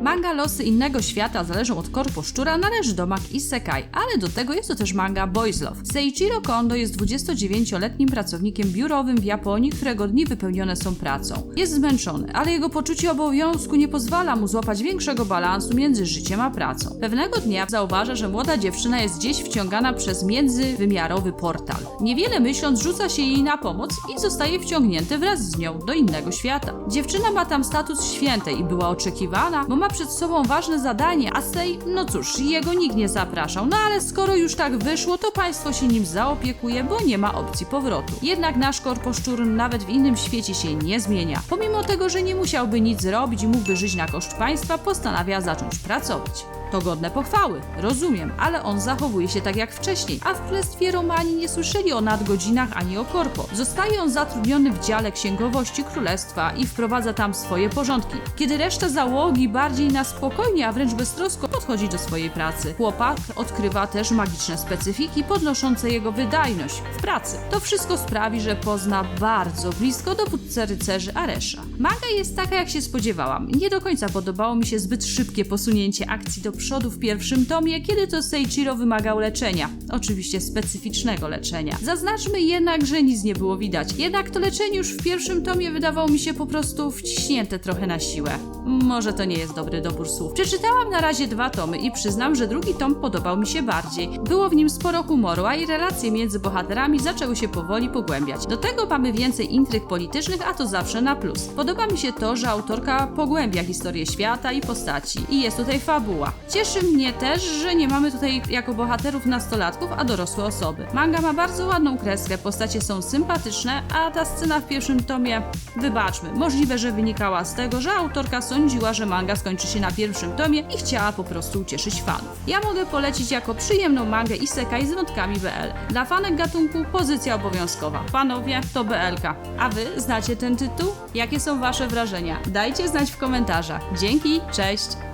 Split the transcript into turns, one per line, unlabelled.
Manga Losy Innego Świata zależą od korpo szczura należy do mag Isekai, ale do tego jest to też manga Boys Love. Seiichiro Kondo jest 29-letnim pracownikiem biurowym w Japonii, którego dni wypełnione są pracą. Jest zmęczony, ale jego poczucie obowiązku nie pozwala mu złapać większego balansu między życiem a pracą. Pewnego dnia zauważa, że młoda dziewczyna jest gdzieś wciągana przez międzywymiarowy portal. Niewiele myśląc, rzuca się jej na pomoc i zostaje wciągnięty wraz z nią do innego świata. Dziewczyna ma tam status świętej i była oczekiwana, bo ma przed sobą ważne zadanie, a Sei, no cóż, jego nikt nie zapraszał. No ale skoro już tak wyszło, to państwo się nim zaopiekuje, bo nie ma opcji powrotu. Jednak nasz korposzczur nawet w innym świecie się nie zmienia. Pomimo tego, że nie musiałby nic zrobić i mógłby żyć na koszt państwa, postanawia zacząć pracować. To godne pochwały, rozumiem, ale on zachowuje się tak jak wcześniej, a w Królestwie Romanii nie słyszeli o nadgodzinach ani o korpo. Zostaje on zatrudniony w dziale księgowości królestwa i wprowadza tam swoje porządki. Kiedy reszta załogi bardziej na spokojnie, a wręcz beztrosko podchodzi do swojej pracy, chłopak odkrywa też magiczne specyfiki podnoszące jego wydajność w pracy. To wszystko sprawi, że pozna bardzo blisko dowódcę rycerzy Aresha. Manga jest taka jak się spodziewałam. Nie do końca podobało mi się zbyt szybkie posunięcie akcji do przodu w pierwszym tomie, kiedy to Seiichiro wymagał leczenia. Oczywiście specyficznego leczenia. Zaznaczmy jednak, że nic nie było widać. Jednak to leczenie już w pierwszym tomie wydawało mi się po prostu wciśnięte trochę na siłę. Może to nie jest dobry dobór słów. Przeczytałam na razie dwa tomy i przyznam, że drugi tom podobał mi się bardziej. Było w nim sporo humoru, a i relacje między bohaterami zaczęły się powoli pogłębiać. Do tego mamy więcej intryg politycznych, a to zawsze na plus. Podoba mi się to, że autorka pogłębia historię świata i postaci i jest tutaj fabuła. Cieszy mnie też, że nie mamy tutaj jako bohaterów nastolatków, a dorosłe osoby. Manga ma bardzo ładną kreskę, postacie są sympatyczne, a ta scena w pierwszym tomie, wybaczmy, możliwe, że wynikała z tego, że autorka sądziła, że manga skończy się na pierwszym tomie i chciała po prostu ucieszyć fanów. Ja mogę polecić jako przyjemną mangę Isekai z wątkami BL. Dla fanek gatunku pozycja obowiązkowa. Panowie, to BLK. A wy znacie ten tytuł? Jakie są wasze wrażenia? Dajcie znać w komentarzach. Dzięki, cześć!